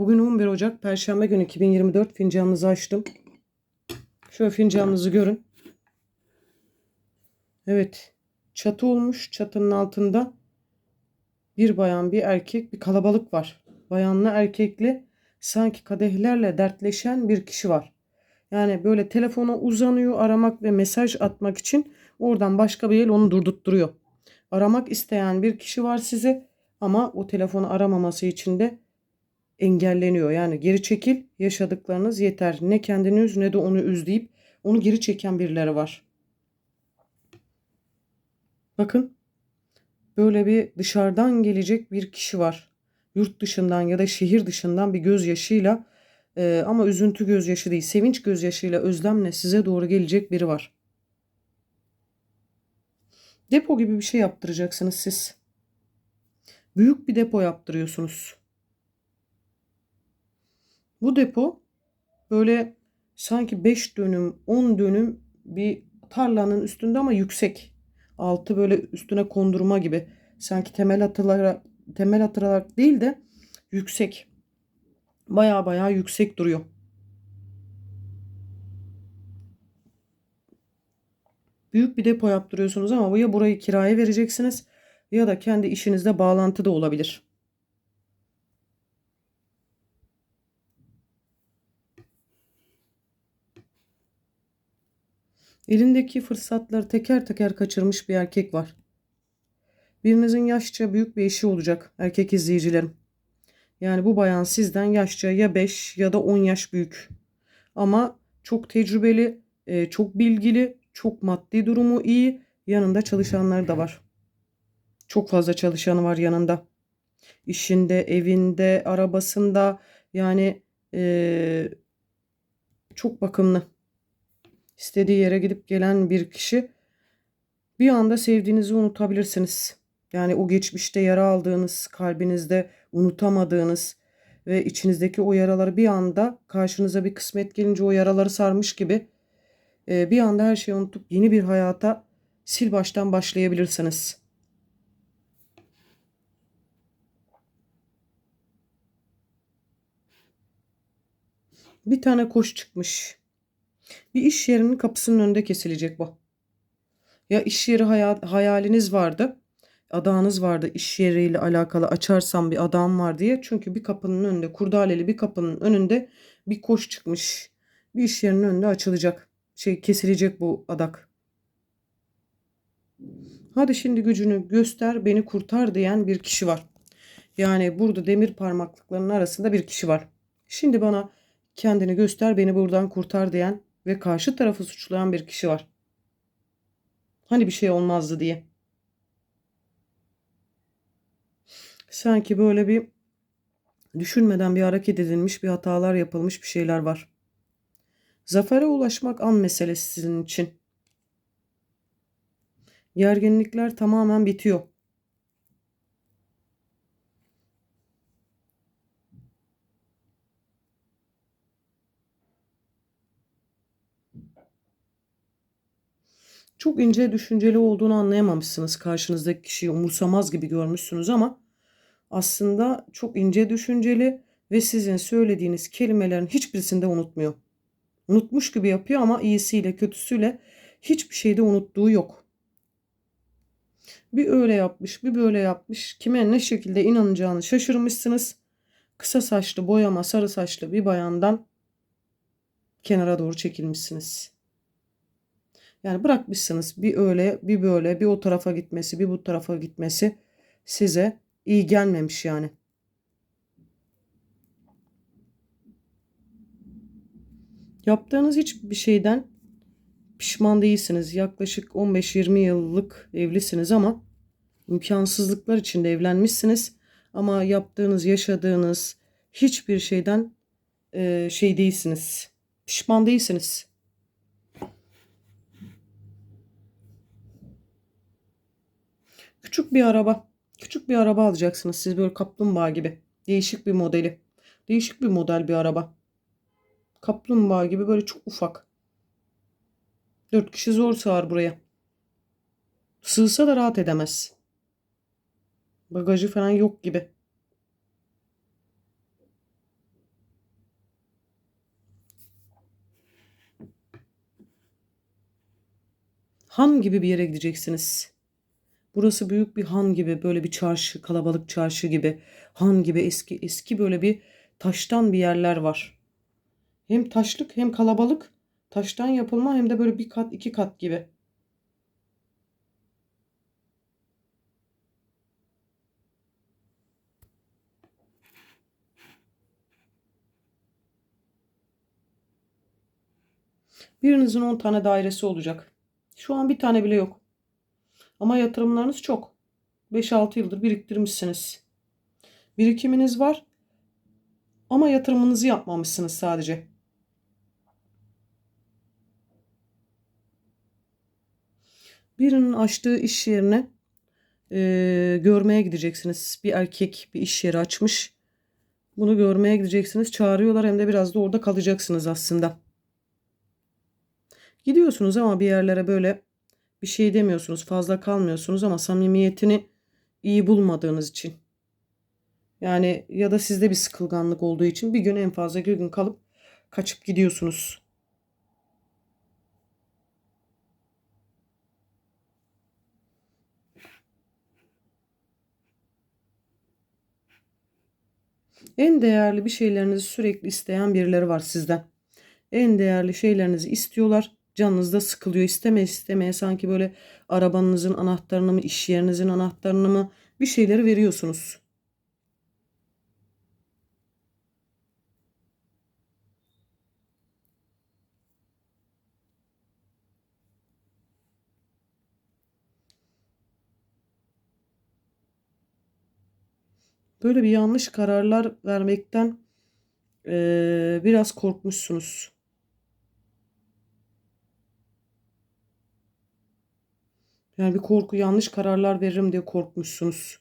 Bugün 11 Ocak Perşembe günü 2024 fincanınızı açtım. Şöyle fincanınızı görün. Evet. Çatı olmuş. Çatının altında bir bayan bir erkek bir kalabalık var. Bayanla erkekli sanki kadehlerle dertleşen bir kişi var. Yani böyle telefona uzanıyor aramak ve mesaj atmak için oradan başka bir el onu durdurtturuyor. Aramak isteyen bir kişi var size ama o telefonu aramaması için de engelleniyor. Yani geri çekil yaşadıklarınız yeter. Ne kendini üz ne de onu üz deyip onu geri çeken birileri var. Bakın böyle bir dışarıdan gelecek bir kişi var. Yurt dışından ya da şehir dışından bir gözyaşıyla e, ama üzüntü gözyaşı değil sevinç gözyaşıyla özlemle size doğru gelecek biri var. Depo gibi bir şey yaptıracaksınız siz. Büyük bir depo yaptırıyorsunuz. Bu depo böyle sanki 5 dönüm 10 dönüm bir tarlanın üstünde ama yüksek. Altı böyle üstüne kondurma gibi. Sanki temel atılarak temel atılarak değil de yüksek. Baya baya yüksek duruyor. Büyük bir depo yaptırıyorsunuz ama ya burayı kiraya vereceksiniz ya da kendi işinizde bağlantıda olabilir. Elindeki fırsatları teker teker kaçırmış bir erkek var. Birinizin yaşça büyük bir eşi olacak erkek izleyicilerim. Yani bu bayan sizden yaşça ya 5 ya da 10 yaş büyük. Ama çok tecrübeli, e, çok bilgili, çok maddi durumu iyi. Yanında çalışanlar da var. Çok fazla çalışanı var yanında. İşinde, evinde, arabasında yani e, çok bakımlı istediği yere gidip gelen bir kişi bir anda sevdiğinizi unutabilirsiniz. Yani o geçmişte yara aldığınız, kalbinizde unutamadığınız ve içinizdeki o yaraları bir anda karşınıza bir kısmet gelince o yaraları sarmış gibi e, bir anda her şeyi unutup yeni bir hayata sil baştan başlayabilirsiniz. Bir tane koş çıkmış. Bir iş yerinin kapısının önünde kesilecek bu. Ya iş yeri hayal, hayaliniz vardı. Adağınız vardı iş yeriyle alakalı açarsam bir adağım var diye. Çünkü bir kapının önünde kurdaleli bir kapının önünde bir koş çıkmış. Bir iş yerinin önünde açılacak. Şey kesilecek bu adak. Hadi şimdi gücünü göster beni kurtar diyen bir kişi var. Yani burada demir parmaklıklarının arasında bir kişi var. Şimdi bana kendini göster beni buradan kurtar diyen ve karşı tarafı suçlayan bir kişi var. Hani bir şey olmazdı diye. Sanki böyle bir düşünmeden bir hareket edilmiş, bir hatalar yapılmış bir şeyler var. Zafere ulaşmak an meselesi sizin için. Gerginlikler tamamen bitiyor. Çok ince düşünceli olduğunu anlayamamışsınız. Karşınızdaki kişiyi umursamaz gibi görmüşsünüz ama aslında çok ince düşünceli ve sizin söylediğiniz kelimelerin hiçbirisini de unutmuyor. Unutmuş gibi yapıyor ama iyisiyle kötüsüyle hiçbir şeyde unuttuğu yok. Bir öyle yapmış, bir böyle yapmış. Kime ne şekilde inanacağını şaşırmışsınız. Kısa saçlı, boyama, sarı saçlı bir bayandan kenara doğru çekilmişsiniz. Yani bırakmışsınız bir öyle, bir böyle, bir o tarafa gitmesi, bir bu tarafa gitmesi size iyi gelmemiş yani. Yaptığınız hiçbir şeyden pişman değilsiniz. Yaklaşık 15-20 yıllık evlisiniz ama imkansızlıklar içinde evlenmişsiniz. Ama yaptığınız, yaşadığınız hiçbir şeyden e, şey değilsiniz. Pişman değilsiniz. Küçük bir araba. Küçük bir araba alacaksınız siz böyle kaplumbağa gibi. Değişik bir modeli. Değişik bir model bir araba. Kaplumbağa gibi böyle çok ufak. Dört kişi zor sığar buraya. Sığsa da rahat edemez. Bagajı falan yok gibi. Han gibi bir yere gideceksiniz. Burası büyük bir han gibi, böyle bir çarşı, kalabalık çarşı gibi. Han gibi eski eski böyle bir taştan bir yerler var. Hem taşlık hem kalabalık. Taştan yapılma hem de böyle bir kat iki kat gibi. Birinizin 10 tane dairesi olacak. Şu an bir tane bile yok. Ama yatırımlarınız çok. 5-6 yıldır biriktirmişsiniz. Birikiminiz var ama yatırımınızı yapmamışsınız sadece. Birinin açtığı iş yerine e, görmeye gideceksiniz. Bir erkek bir iş yeri açmış. Bunu görmeye gideceksiniz. Çağırıyorlar hem de biraz da orada kalacaksınız aslında. Gidiyorsunuz ama bir yerlere böyle bir şey demiyorsunuz. Fazla kalmıyorsunuz ama samimiyetini iyi bulmadığınız için. Yani ya da sizde bir sıkılganlık olduğu için bir gün en fazla bir gün kalıp kaçıp gidiyorsunuz. En değerli bir şeylerinizi sürekli isteyen birileri var sizden. En değerli şeylerinizi istiyorlar. Canınız da sıkılıyor. İsteme istemeye sanki böyle arabanızın anahtarını mı, iş yerinizin anahtarını mı bir şeyleri veriyorsunuz. Böyle bir yanlış kararlar vermekten eee, biraz korkmuşsunuz. Yani bir korku yanlış kararlar veririm diye korkmuşsunuz.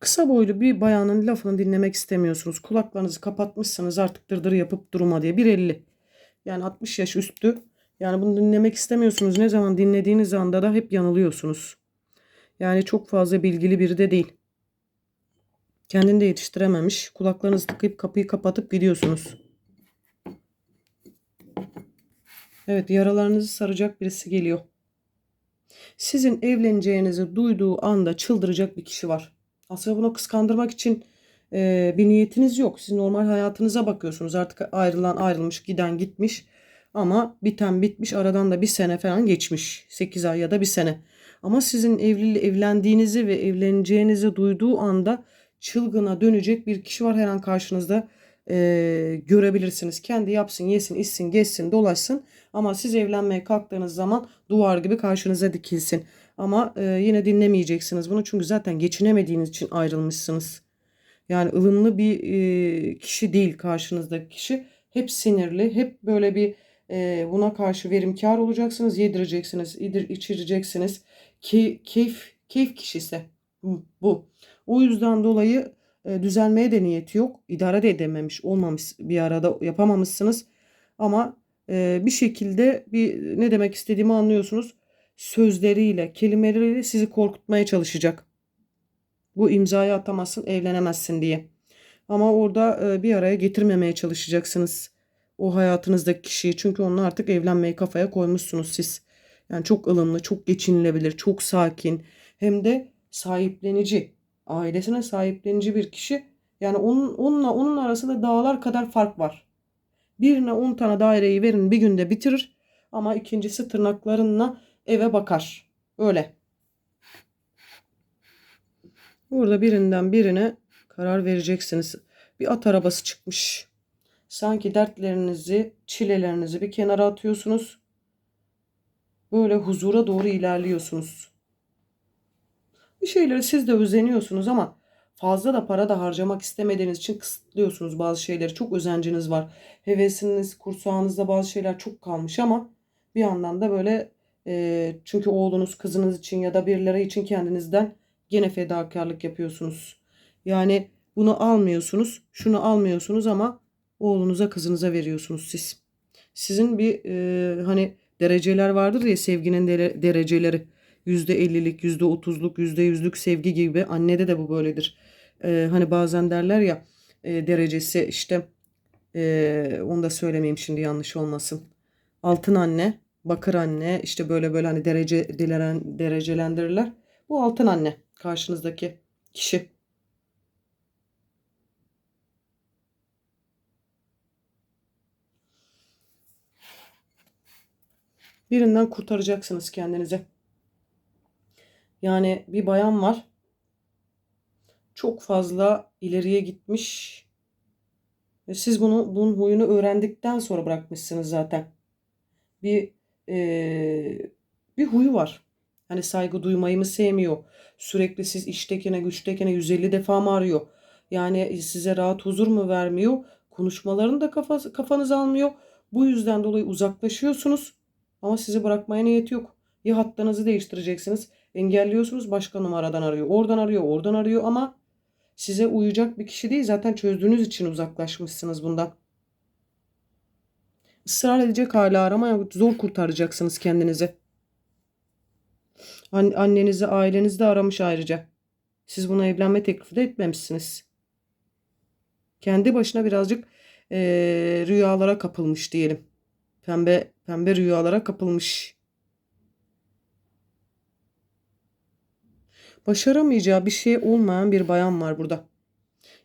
Kısa boylu bir bayanın lafını dinlemek istemiyorsunuz. Kulaklarınızı kapatmışsınız artık dırdır yapıp durma diye. 1.50 yani 60 yaş üstü. Yani bunu dinlemek istemiyorsunuz. Ne zaman dinlediğiniz anda da hep yanılıyorsunuz. Yani çok fazla bilgili biri de değil. Kendini de yetiştirememiş. Kulaklarınızı tıkayıp kapıyı kapatıp gidiyorsunuz. Evet yaralarınızı saracak birisi geliyor. Sizin evleneceğinizi duyduğu anda çıldıracak bir kişi var. Aslında bunu kıskandırmak için e, bir niyetiniz yok. Siz normal hayatınıza bakıyorsunuz. Artık ayrılan ayrılmış, giden gitmiş. Ama biten bitmiş. Aradan da bir sene falan geçmiş. 8 ay ya da bir sene. Ama sizin evli evlendiğinizi ve evleneceğinizi duyduğu anda çılgına dönecek bir kişi var her an karşınızda e, görebilirsiniz. Kendi yapsın, yesin, içsin, gezsin, dolaşsın. Ama siz evlenmeye kalktığınız zaman duvar gibi karşınıza dikilsin. Ama e, yine dinlemeyeceksiniz bunu çünkü zaten geçinemediğiniz için ayrılmışsınız. Yani ılımlı bir e, kişi değil karşınızdaki kişi. Hep sinirli, hep böyle bir e, buna karşı verimkar olacaksınız, yedireceksiniz, idir, içireceksiniz. Ki, keyif, keyif kişisi bu. O yüzden dolayı e, düzelmeye de niyeti yok. İdare de edememiş, olmamış bir arada yapamamışsınız. Ama e, bir şekilde bir ne demek istediğimi anlıyorsunuz. Sözleriyle, kelimeleriyle sizi korkutmaya çalışacak. Bu imzayı atamazsın, evlenemezsin diye. Ama orada e, bir araya getirmemeye çalışacaksınız o hayatınızdaki kişiyi. Çünkü onunla artık evlenmeyi kafaya koymuşsunuz siz. Yani çok ılımlı, çok geçinilebilir, çok sakin. Hem de sahiplenici, ailesine sahiplenici bir kişi. Yani onun, onunla onun arasında dağlar kadar fark var. Birine 10 tane daireyi verin bir günde bitirir. Ama ikincisi tırnaklarınla eve bakar. Öyle. Burada birinden birine karar vereceksiniz. Bir at arabası çıkmış. Sanki dertlerinizi, çilelerinizi bir kenara atıyorsunuz. Böyle huzura doğru ilerliyorsunuz. Bir şeyleri siz de özeniyorsunuz ama fazla da para da harcamak istemediğiniz için kısıtlıyorsunuz bazı şeyleri. Çok özenciniz var. Hevesiniz, kursağınızda bazı şeyler çok kalmış ama bir yandan da böyle e, çünkü oğlunuz, kızınız için ya da birileri için kendinizden gene fedakarlık yapıyorsunuz. Yani bunu almıyorsunuz, şunu almıyorsunuz ama oğlunuza, kızınıza veriyorsunuz siz. Sizin bir e, hani dereceler vardır ya sevginin dere- dereceleri. %50'lik, %30'luk, %100'lük sevgi gibi. Annede de bu böyledir. E, hani bazen derler ya e, derecesi işte e, onu da söylemeyeyim şimdi yanlış olmasın. Altın anne, bakır anne işte böyle böyle hani derece dileren, derecelendirirler. Bu altın anne karşınızdaki kişi. Birinden kurtaracaksınız kendinizi. Yani bir bayan var. Çok fazla ileriye gitmiş. Ve siz bunu bunun huyunu öğrendikten sonra bırakmışsınız zaten. Bir eee, bir huyu var. Hani saygı duymayı mı sevmiyor? Sürekli siz iştekine güçtekine 150 defa mı arıyor? Yani size rahat huzur mu vermiyor? Konuşmalarını da kafası, kafanız almıyor. Bu yüzden dolayı uzaklaşıyorsunuz. Ama sizi bırakmaya niyeti yok. Ya hattınızı değiştireceksiniz. Engelliyorsunuz başka numaradan arıyor. Oradan arıyor, oradan arıyor ama size uyacak bir kişi değil. Zaten çözdüğünüz için uzaklaşmışsınız bundan. Israr edecek hala aramaya zor kurtaracaksınız kendinizi. An- annenizi, ailenizi de aramış ayrıca. Siz buna evlenme teklifi de etmemişsiniz. Kendi başına birazcık eee, rüyalara kapılmış diyelim. Pembe pembe rüyalara kapılmış. Başaramayacağı bir şey olmayan bir bayan var burada.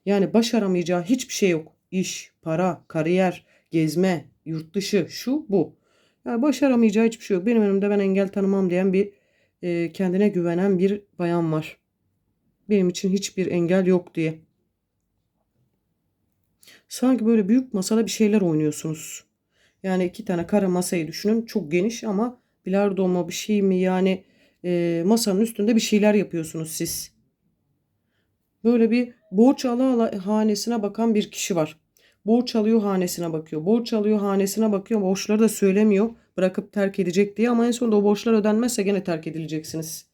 Yani başaramayacağı hiçbir şey yok. İş, para, kariyer, gezme, yurt dışı, şu, bu. Yani başaramayacağı hiçbir şey yok. Benim önümde ben engel tanımam diyen bir e, kendine güvenen bir bayan var. Benim için hiçbir engel yok diye. Sanki böyle büyük masada bir şeyler oynuyorsunuz. Yani iki tane kare masayı düşünün. Çok geniş ama bilardo mu bir şey mi yani e, masanın üstünde bir şeyler yapıyorsunuz siz. Böyle bir borç ala ala hanesine bakan bir kişi var. Borç alıyor hanesine bakıyor. Borç alıyor hanesine bakıyor. Borçları da söylemiyor. Bırakıp terk edecek diye ama en sonunda o borçlar ödenmezse gene terk edileceksiniz.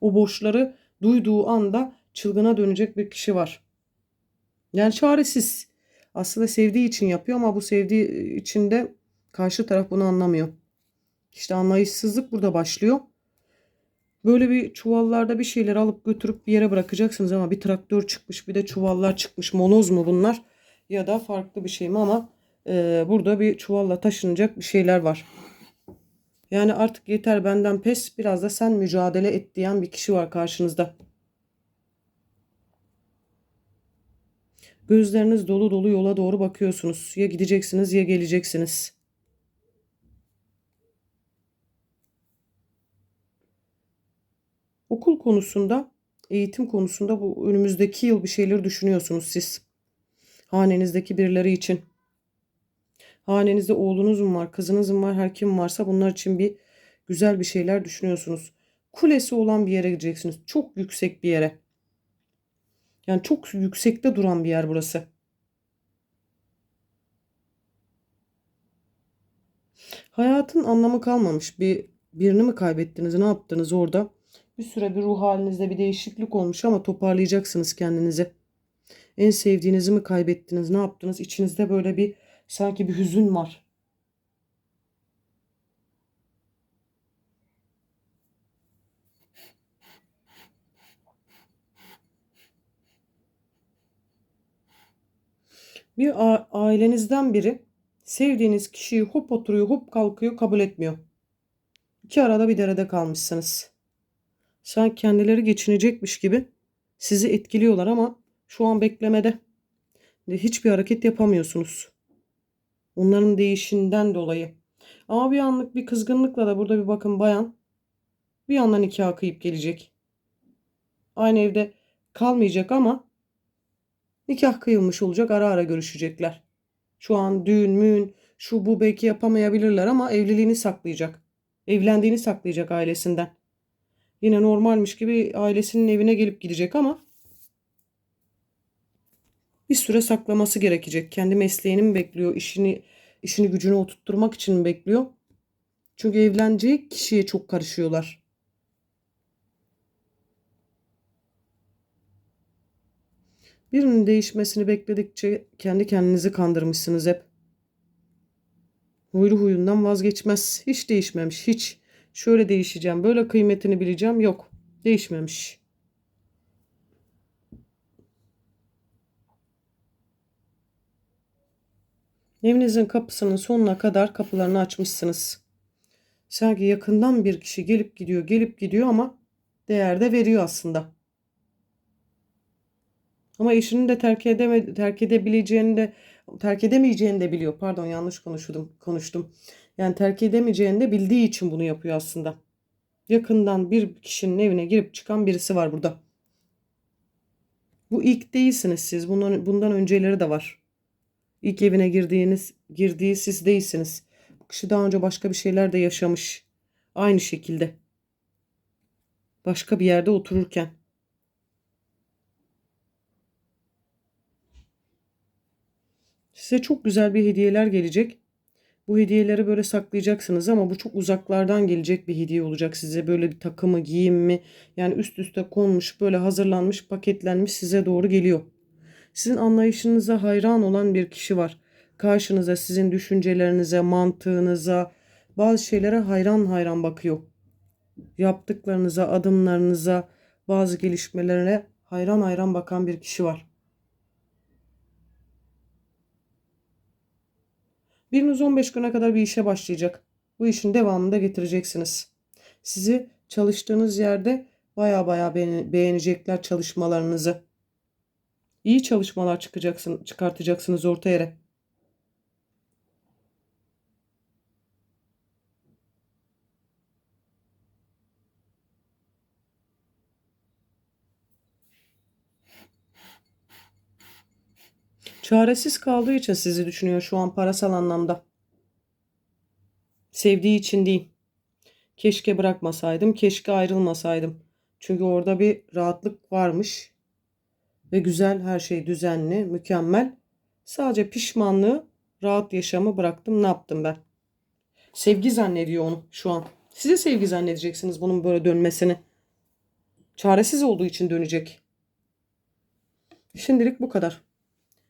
O borçları duyduğu anda çılgına dönecek bir kişi var. Yani çaresiz. Aslında sevdiği için yapıyor ama bu sevdiği için de karşı taraf bunu anlamıyor. İşte anlayışsızlık burada başlıyor. Böyle bir çuvallarda bir şeyler alıp götürüp bir yere bırakacaksınız ama bir traktör çıkmış bir de çuvallar çıkmış. Moloz mu bunlar ya da farklı bir şey mi ama e, burada bir çuvalla taşınacak bir şeyler var. Yani artık yeter benden pes biraz da sen mücadele et diyen bir kişi var karşınızda. Gözleriniz dolu dolu yola doğru bakıyorsunuz. Ya gideceksiniz ya geleceksiniz. Okul konusunda, eğitim konusunda bu önümüzdeki yıl bir şeyler düşünüyorsunuz siz. Hanenizdeki birileri için. Hanenizde oğlunuz mu var, kızınız mı var, her kim varsa bunlar için bir güzel bir şeyler düşünüyorsunuz. Kulesi olan bir yere gideceksiniz. Çok yüksek bir yere. Yani çok yüksekte duran bir yer burası. Hayatın anlamı kalmamış. Bir birini mi kaybettiniz? Ne yaptınız orada? Bir süre bir ruh halinizde bir değişiklik olmuş ama toparlayacaksınız kendinizi. En sevdiğinizi mi kaybettiniz? Ne yaptınız? İçinizde böyle bir sanki bir hüzün var. Bir ailenizden biri sevdiğiniz kişiyi hop oturuyor, hop kalkıyor, kabul etmiyor. İki arada bir derede kalmışsınız. Sanki kendileri geçinecekmiş gibi sizi etkiliyorlar ama şu an beklemede. Hiçbir hareket yapamıyorsunuz. Onların değişinden dolayı. Ama bir anlık bir kızgınlıkla da burada bir bakın bayan bir yandan nikah kıyıp gelecek. Aynı evde kalmayacak ama nikah kıyılmış olacak ara ara görüşecekler. Şu an düğün müğün şu bu belki yapamayabilirler ama evliliğini saklayacak. Evlendiğini saklayacak ailesinden. Yine normalmiş gibi ailesinin evine gelip gidecek ama bir süre saklaması gerekecek. Kendi mesleğini mi bekliyor, işini işini gücünü oturtturmak için mi bekliyor? Çünkü evlenecek kişiye çok karışıyorlar. Birinin değişmesini bekledikçe kendi kendinizi kandırmışsınız hep. Huylu huyundan vazgeçmez. Hiç değişmemiş. Hiç. Şöyle değişeceğim. Böyle kıymetini bileceğim. Yok. Değişmemiş. Evinizin kapısının sonuna kadar kapılarını açmışsınız. Sanki yakından bir kişi gelip gidiyor, gelip gidiyor ama değer de veriyor aslında. Ama eşinin de terk edeme, terk edebileceğini de terk edemeyeceğini de biliyor. Pardon yanlış konuştum. konuştum. Yani terk edemeyeceğini de bildiği için bunu yapıyor aslında. Yakından bir kişinin evine girip çıkan birisi var burada. Bu ilk değilsiniz siz. Bundan, bundan önceleri de var. İlk evine girdiğiniz, girdiği siz değilsiniz. Bu kişi daha önce başka bir şeyler de yaşamış. Aynı şekilde. Başka bir yerde otururken. Size çok güzel bir hediyeler gelecek. Bu hediyeleri böyle saklayacaksınız ama bu çok uzaklardan gelecek bir hediye olacak size. Böyle bir takımı, giyim mi yani üst üste konmuş, böyle hazırlanmış, paketlenmiş size doğru geliyor. Sizin anlayışınıza hayran olan bir kişi var. Karşınıza sizin düşüncelerinize, mantığınıza, bazı şeylere hayran hayran bakıyor. Yaptıklarınıza, adımlarınıza, bazı gelişmelere hayran hayran bakan bir kişi var. Biriniz 15 güne kadar bir işe başlayacak. Bu işin devamını da getireceksiniz. Sizi çalıştığınız yerde baya baya beğenecekler çalışmalarınızı. İyi çalışmalar çıkacaksın, çıkartacaksınız orta yere. Çaresiz kaldığı için sizi düşünüyor şu an parasal anlamda. Sevdiği için değil. Keşke bırakmasaydım, keşke ayrılmasaydım. Çünkü orada bir rahatlık varmış. Ve güzel, her şey düzenli, mükemmel. Sadece pişmanlığı, rahat yaşamı bıraktım. Ne yaptım ben? Sevgi zannediyor onu şu an. Size sevgi zannedeceksiniz bunun böyle dönmesini. Çaresiz olduğu için dönecek. Şimdilik bu kadar.